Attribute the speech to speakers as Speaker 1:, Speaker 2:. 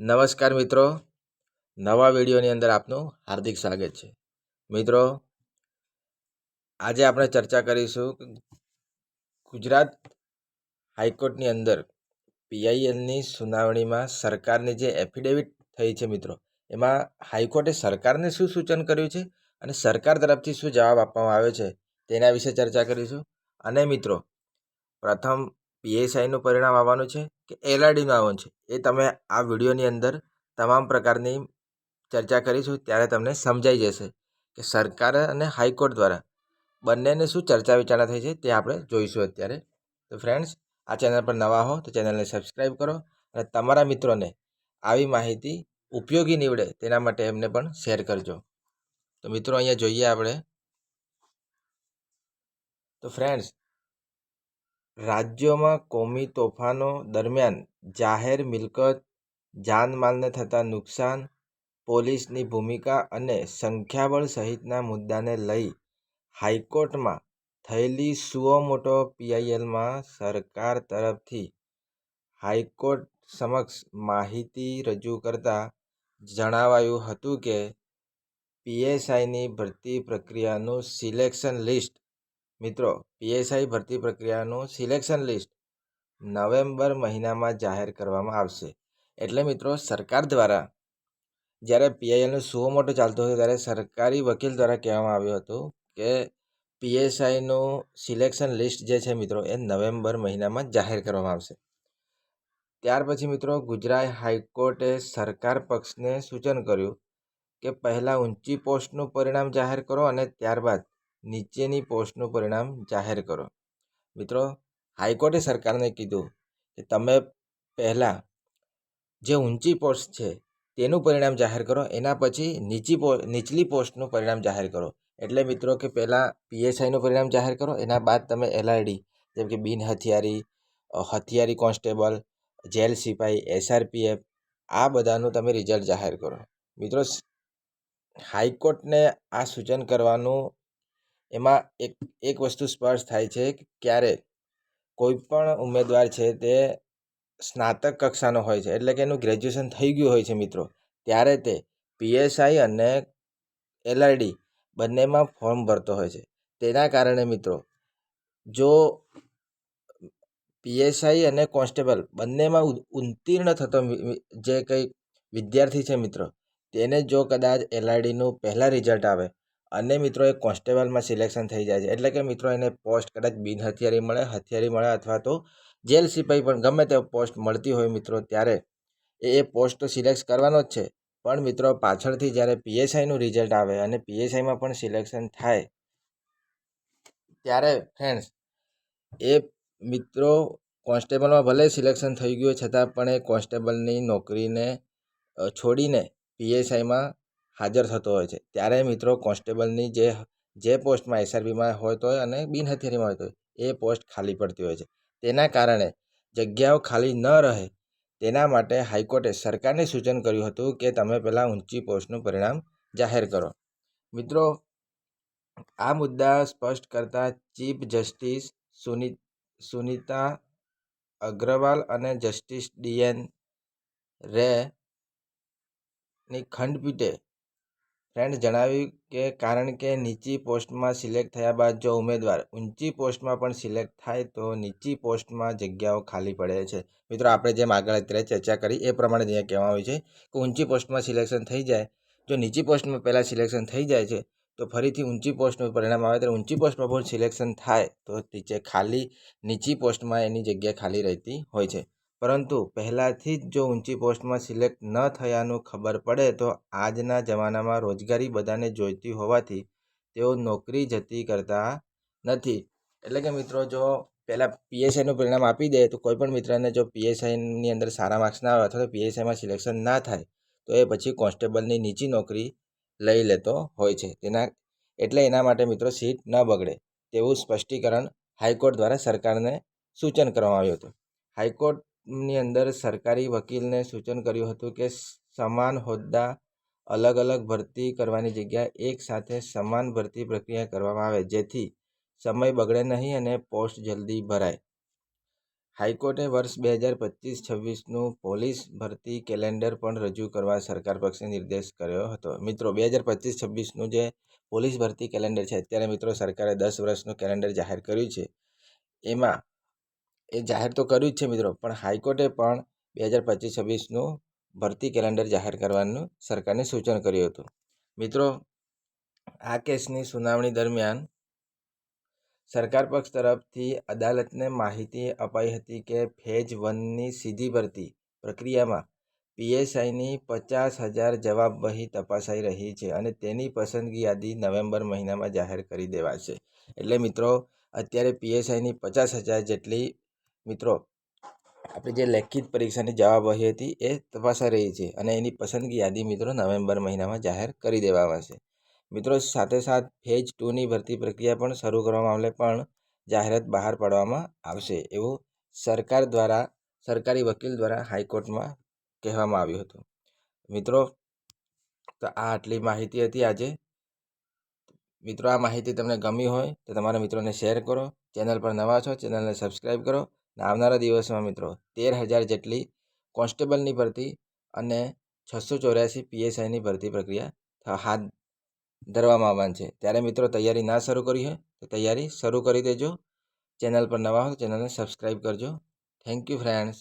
Speaker 1: નમસ્કાર મિત્રો. નવા વિડીયોની અંદર આપનું હાર્દિક સ્વાગત છે. મિત્રો, આજે આપણે ચર્ચા કરીશું ગુજરાત હાઈકોર્ટની અંદર પીઆઈએલની સુનાવણીમાં સરકારની જે એફિડેવિટ થઈ છે મિત્રો, એમાં હાઈકોર્ટે સરકારને શું સૂચન કર્યું છે અને સરકાર તરફથી શું જવાબ આપવામાં આવ્યો છે તેના વિશે ચર્ચા કરીશું. અને મિત્રો, પ્રથમ પીએસઆઈનું પરિણામ આવવાનું છે કે એલઆરડીનું આવવાનું છે. એ તમે આ વિડીયોની અંદર તમામ પ્રકારની ચર્ચા કરીશું, ત્યારે તમને સમજાઈ જશે કે સરકાર અને હાઈકોર્ટ દ્વારા બંનેને શું ચર્ચા વિચારણા થઈ છે તે આપણે જોઈશું અત્યારે. તો ફ્રેન્ડ્સ, આ ચેનલ પર નવા હો તો ચેનલને સબસ્ક્રાઈબ કરો અને તમારા મિત્રોને આવી માહિતી ઉપયોગી નીવડે તેના માટે એમને પણ શેર કરજો. તો મિત્રો, અહીંયા જોઈએ આપણે. તો ફ્રેન્ડ્સ રાજ્યોમાં કોમી તોફાનો દરમિયાન જાહેર મિલકત, જાનમાલને થતા નુકસાન, પોલીસની ભૂમિકા અને સંખ્યાબળ સહિતના મુદ્દાને લઈ હાઈકોર્ટમાં થયેલી સુઓ મોટો પીઆઈએલમાં સરકાર તરફથી હાઈકોર્ટ સમક્ષ માહિતી રજૂ કરતા જણાવાયું હતું કે પીએસઆઈની ભરતી પ્રક્રિયાનું સિલેક્શન લિસ્ટ મિત્રો, પીએસઆઈ ભરતી પ્રક્રિયાનું સિલેક્શન લિસ્ટ નવેમ્બર મહિનામાં જાહેર કરવામાં આવશે. એટલે મિત્રો, સરકાર દ્વારા જ્યારે પીઆઈએલનું સુઓ મોટો ચાલતો હતો, ત્યારે સરકારી વકીલ દ્વારા કહેવામાં આવ્યું હતું કે પીએસઆઈનું સિલેક્શન લિસ્ટ જે છે મિત્રો, એ નવેમ્બર મહિનામાં જાહેર કરવામાં આવશે. ત્યાર પછી મિત્રો, ગુજરાત હાઈકોર્ટે સરકાર પક્ષને સૂચન કર્યું કે પહેલાં ઊંચી પોસ્ટનું પરિણામ જાહેર કરો અને ત્યારબાદ નીચેની પોસ્ટનું પરિણામ જાહેર કરો. મિત્રો, હાઈકોર્ટે સરકારને કીધું કે તમે પહેલાં જે ઊંચી પોસ્ટ છે તેનું પરિણામ જાહેર કરો, એના પછી નીચી પો, નીચલી પોસ્ટનું પરિણામ જાહેર કરો. એટલે મિત્રો કે પહેલાં પીએસઆઈનું પરિણામ જાહેર કરો, એના બાદ તમે એલઆઈડી જેમ કે બિન હથિયારી હથિયારી કોન્સ્ટેબલ, જેલ સિપાઈ એસઆરપીએફ આ બધાનું તમે રિઝલ્ટ જાહેર કરો. મિત્રો હાઈકોર્ટને આ સૂચન કરવાનું એમાં એક એક વસ્તુ સ્પષ્ટ થાય છે કે ક્યારે કોઈ પણ ઉમેદવાર છે તે સ્નાતક કક્ષાનો હોય છે, એટલે કે એનું ગ્રેજ્યુએશન થઈ ગયું હોય છે મિત્રો, ત્યારે તે પીએસઆઈ અને એલઆરડી બંનેમાં ફોર્મ ભરતો હોય છે. તેના કારણે મિત્રો, જો પીએસઆઈ અને કોન્સ્ટેબલ બંનેમાં ઉત્તીર્ણ થતો જે કંઈ વિદ્યાર્થી છે મિત્રો, તેને જો કદાચ એલઆરડીનું પહેલાં રિઝલ્ટ આવે અને મિત્રો એ કોન્સ્ટેબલમાં સિલેક્શન થઈ જાય છે. એટલે કે મિત્રો એને પોસ્ટ કદાચ બિન હથિયારી મળે હથિયારી મળે અથવા તો જેલ સિપાઈ પણ ગમે તે પોસ્ટ મળતી હોય મિત્રો ત્યારે એ એ પોસ્ટ તો સિલેક્ટ કરવાનો જ છે. પણ મિત્રો પાછળથી જ્યારે પીએસઆઈનું રિઝલ્ટ આવે અને પીએસઆઈમાં પણ સિલેક્શન થાય ત્યારે ફ્રેન્ડ્સ એ મિત્રો કોન્સ્ટેબલમાં ભલે સિલેક્શન થઈ ગયું છતાં પણ એ કોન્સ્ટેબલની નોકરીને છોડીને પીએસઆઈમાં હાજર થતો હોય છે. ત્યારે મિત્રો કોન્સ્ટેબલની જે જે પોસ્ટમાં એસઆરબીમાં હોય તો અને બિન હોય તો એ પોસ્ટ ખાલી પડતી હોય છે. તેના કારણે જગ્યાઓ ખાલી ન રહે. તેના માટે હાઈકોર્ટે સરકારને સૂચન કર્યું હતું કે તમે પહેલાં ઊંચી પોસ્ટનું પરિણામ જાહેર કરો. મિત્રો, આ મુદ્દા સ્પષ્ટ કરતા ચીફ જસ્ટિસ સુનિત સુનિતા અગ્રવાલ અને જસ્ટિસ ડીએન રે ની ખંડપીઠે ફ્રેન્ડ જણાવ્યું કે કારણ કે નીચી પોસ્ટમાં સિલેક્ટ થયા બાદ જો ઉમેદવાર ઊંચી પોસ્ટમાં પણ સિલેક્ટ થાય તો નીચી પોસ્ટમાં જગ્યાઓ ખાલી પડે છે. મિત્રો, આપણે જેમ આગળ અત્યારે ચર્ચા કરી એ પ્રમાણે અહીંયા કહેવામાં આવ્યું છે કે ઊંચી પોસ્ટમાં સિલેક્શન થઈ જાય. જો નીચી પોસ્ટમાં પહેલાં સિલેક્શન થઈ જાય છે તો ફરીથી ઊંચી પોસ્ટનું પરિણામ આવે. ત્યારે ઊંચી પોસ્ટમાં પણ સિલેક્શન થાય તો નીચે ખાલી, નીચી પોસ્ટમાં એની જગ્યા ખાલી રહેતી હોય છે. પરંતુ પહેલાંથી જ જો ઊંચી પોસ્ટમાં સિલેક્ટ ન થયાનું ખબર પડે તો આજના જમાનામાં રોજગારી બધાને જોઈતી હોવાથી તેઓ નોકરી જતી કરતા નથી. એટલે કે મિત્રો, જો પહેલાં પીએસઆઈનું પરિણામ આપી દે તો કોઈ પણ મિત્રને જો પીએસઆઈની અંદર સારા માર્ક્સ ના આવે અથવા તો પીએસઆઈમાં સિલેક્શન ના થાય, તો એ પછી કોન્સ્ટેબલની નીચી નોકરી લઈ લેતો હોય છે. તેના એટલે એના માટે મિત્રો સીટ ન બગડે તેવું સ્પષ્ટીકરણ હાઈકોર્ટ દ્વારા સરકારને સૂચન કરવામાં આવ્યું હતું. હાઈકોર્ટની અંદર સરકારી વકીલને સૂચન કર્યું હતું કે સમાન હોદ્દા અલગ અલગ ભરતી કરવાની જગ્યાએ એક સાથે સમાન ભરતી પ્રક્રિયા કરવામાં આવે, જેથી સમય બગડે નહીં અને પોસ્ટ જલ્દી ભરાય. હાઈકોર્ટે વર્ષ બે હજાર પચીસ છવ્વીસનું પોલીસ ભરતી કેલેન્ડર પણ રજૂ કરવા સરકાર પક્ષે નિર્દેશ કર્યો હતો. મિત્રો, બે હજાર પચીસ છવ્વીસનું જે પોલીસ ભરતી કેલેન્ડર છે, અત્યારે મિત્રો સરકારે દસ વર્ષનું કેલેન્ડર જાહેર કર્યું છે. એમાં એ જાહેર તો કર્યું જ છે મિત્રો, પણ હાઈકોર્ટે પણ બે હજાર પચીસ છવ્વીસનું ભરતી કેલેન્ડર જાહેર કરવાનું સરકારને સૂચન કર્યું હતું. મિત્રો, આ કેસની સુનાવણી દરમિયાન સરકાર પક્ષ તરફથી અદાલતને માહિતી અપાઈ હતી કે ફેજ વનની સીધી ભરતી પ્રક્રિયામાં પીએસઆઈની પચાસ હજાર જવાબવહી તપાસાઈ રહી છે અને તેની પસંદગી યાદી નવેમ્બર મહિનામાં જાહેર કરી દેવાશે. એટલે મિત્રો, અત્યારે પીએસઆઈની પચાસ હજાર જેટલી મિત્રો, આપણી જે લેખિત પરીક્ષાની જવાબવહી હતી એ તપાસાઈ રહી છે અને એની પસંદગી યાદી મિત્રો નવેમ્બર મહિનામાં જાહેર કરી દેવામાં આવશે. મિત્રો, સાથે સાથ ફેજ ટુની ભરતી પ્રક્રિયા પણ શરૂ કરવા મામલે પણ જાહેરાત બહાર પાડવામાં આવશે એવું સરકાર દ્વારા, સરકારી વકીલ દ્વારા હાઈકોર્ટમાં કહેવામાં આવ્યું હતું. મિત્રો, તો આ આટલી માહિતી હતી આજે. મિત્રો, આ માહિતી તમને ગમી હોય તો તમારા મિત્રોને શેર કરો, ચેનલ પર નવા છો ચેનલને સબસ્ક્રાઈબ કરો આવનારા દિવસમાં મિત્રો, તેર હજાર જેટલી કોન્સ્ટેબલની ભરતી અને છસો ચોર્યાસી પીએસઆઈની ભરતી પ્રક્રિયા હાથ ધરવામાં આવવાની છે. ત્યારે મિત્રો, તૈયારી ના શરૂ કરી હોય તો તૈયારી શરૂ કરી દેજો. ચેનલ પર નવા હો તો ચેનલને સબસ્ક્રાઈબ કરજો. Thank you friends.